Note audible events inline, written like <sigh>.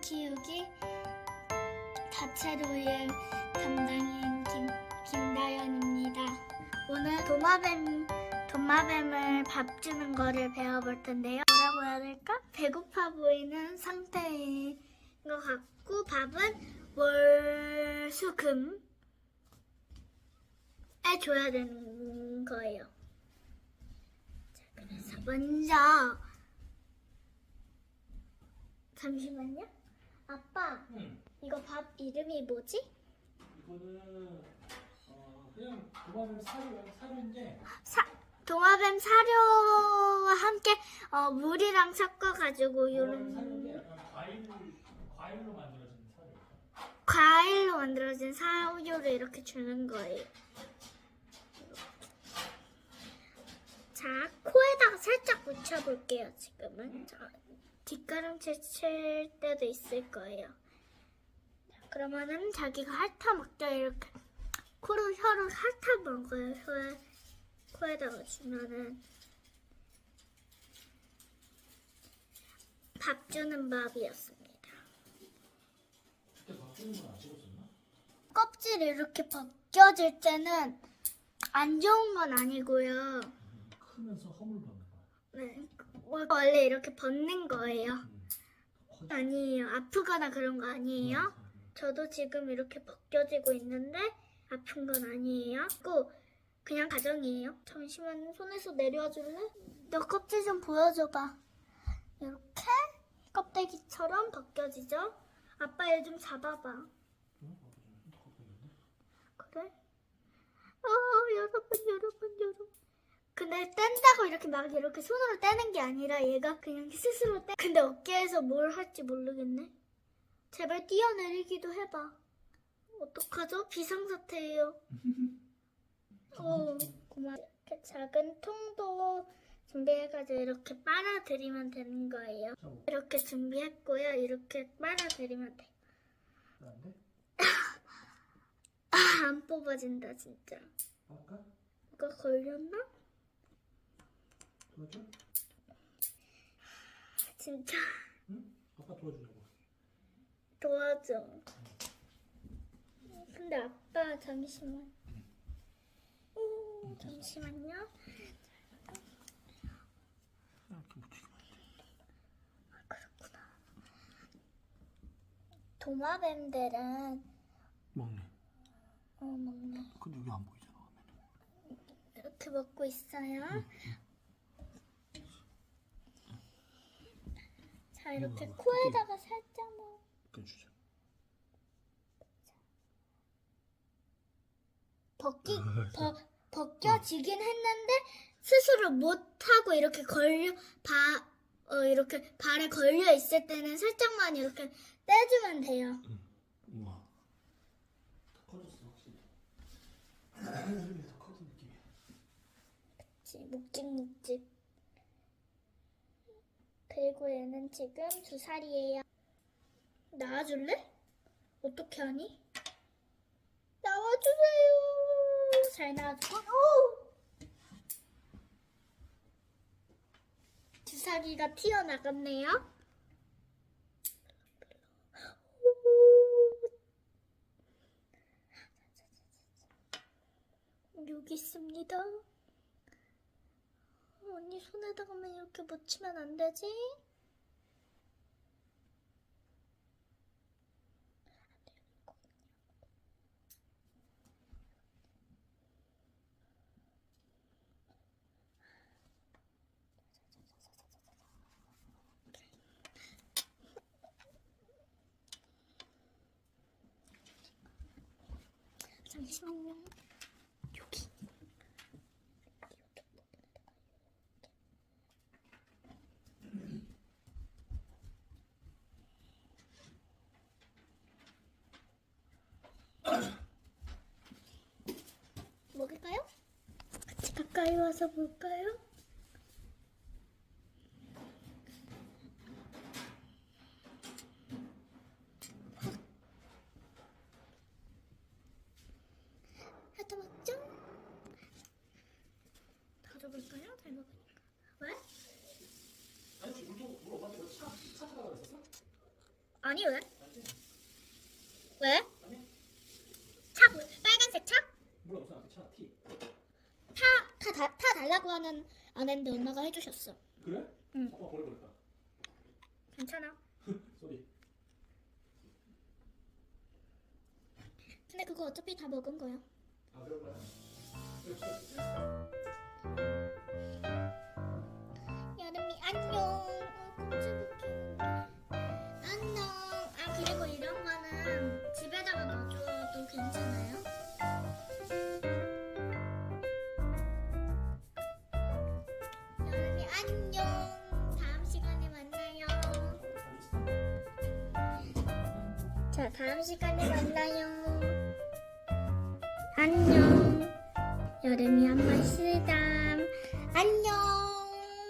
키우기 다채로의 담당인 김, 김다연입니다. 오늘 도마뱀, 도마뱀을 밥 주는 거를 배워볼 텐데요. 뭐라고 해야 될까? 배고파 보이는 상태인 것 같고 밥은 월수금에 줘야 되는 거예요. 자, 그래서 먼저 잠시만요. 아빠, 응. 이거 밥 이름이 뭐지? 이거는 어, 그냥 도마뱀 사료 사료인데 사, 도마뱀 사료와 함께 어, 물이랑 섞어가지고 도마뱀 요런 사료인데 약간 과일 과일로 만들어진 사료. 과일로 만들어진 사료를 이렇게 주는 거예요. 자, 코에다가 살짝 묻혀볼게요, 지금은. 자, 뒷가랑채 칠 때도 있을 거예요. 자, 그러면은 자기가 핥아 먹죠, 이렇게. 코로 혀로 핥아 먹어요, 혀에, 코에다가 주면은. 밥 주는 밥이었습니다. 그때 바꾸는 건안 찍었었나? 껍질이 이렇게 벗겨질 때는 안 좋은 건 아니고요. 크면서 허물 받는 거야. 네, 원래 이렇게 벗는 거예요. 아니에요. 아프거나 그런 거 아니에요. 음. 저도 지금 이렇게 벗겨지고 있는데 아픈 건 아니에요. 꼭 그냥 가정이에요. 잠시만 손에서 내려와 줄래? 너 껍질 좀 보여줘봐. 이렇게 껍데기처럼 벗겨지죠? 아빠 얘 좀 잡아봐. 그래? 어, 여러분, 여러분, 여러분. 근데 뗀다고 이렇게 막 이렇게 손으로 떼는 게 아니라 얘가 그냥 스스로 떼. 근데 어깨에서 뭘 할지 모르겠네. 제발 뛰어내리기도 해봐. 어떡하죠? 비상사태예요. <laughs> 어, 고마워. 이렇게 작은 통도 준비해가지고 이렇게 빨아들이면 되는 거예요. 자, 뭐, 이렇게 준비했고요. 이렇게 빨아들이면 돼. 안 돼? <laughs> 아, 안 뽑아진다, 진짜. 아까 이거 걸렸나? 도와줘? 진짜 응? 아빠 도와주려고. 도와줘. 근데 아빠 잠시만. 음, 잠시만요. 이렇게 묻히기만 해. 그렇구나. 도마뱀들은 먹네. 어 먹네. 근데 여기 안 보이잖아. 화면에. 이렇게 먹고 있어요. 자 이렇게 우와, 코에다가 살짝 넣어. 이렇게 주자. 벗기 벗 벗겨지긴 했는데 스스로 못 하고 이렇게 걸려 바 어, 이렇게 발에 걸려 있을 때는 살짝만 이렇게 떼주면 돼요. 우와. 더 커졌어 확실히. <clears throat> 더 커진 느낌이야. 그치, 묵직묵직. 그리고 얘는 지금 두 살이에요. 나와줄래? 어떻게 하니? 나와주세요. 잘 나와줘. 오! 주사기가 튀어나갔네요. 오. 여기 있습니다. 언니 손에다가만 이렇게 묻히면 안 되지? 잠시만요. 여기. 먹을까요? 같이 가까이 와서 볼까요? 하트 먹죠? 다 줘볼까요? 잘 먹으니까. 왜? 아니 지금 물물 엄마한테 차 차타라 그랬었어? 아니 왜? 왜? 차 뭐- 빨간색 차? 몰라 무슨 앞에 차 T 타 타 타 달라고 하는 안 했는데 엄마가 해주셨어. 그래? 응. 아빠 버려버렸다 괜찮아. <laughs> 쏘리 근데 그거 어차피 다 먹은 거야. 아 그런 거야? <laughs> 여름이 안녕. 다음 시간에 만나요. 자, 다음 시간에 만나요. 안녕. 여름이 한번 쓰담. 안녕.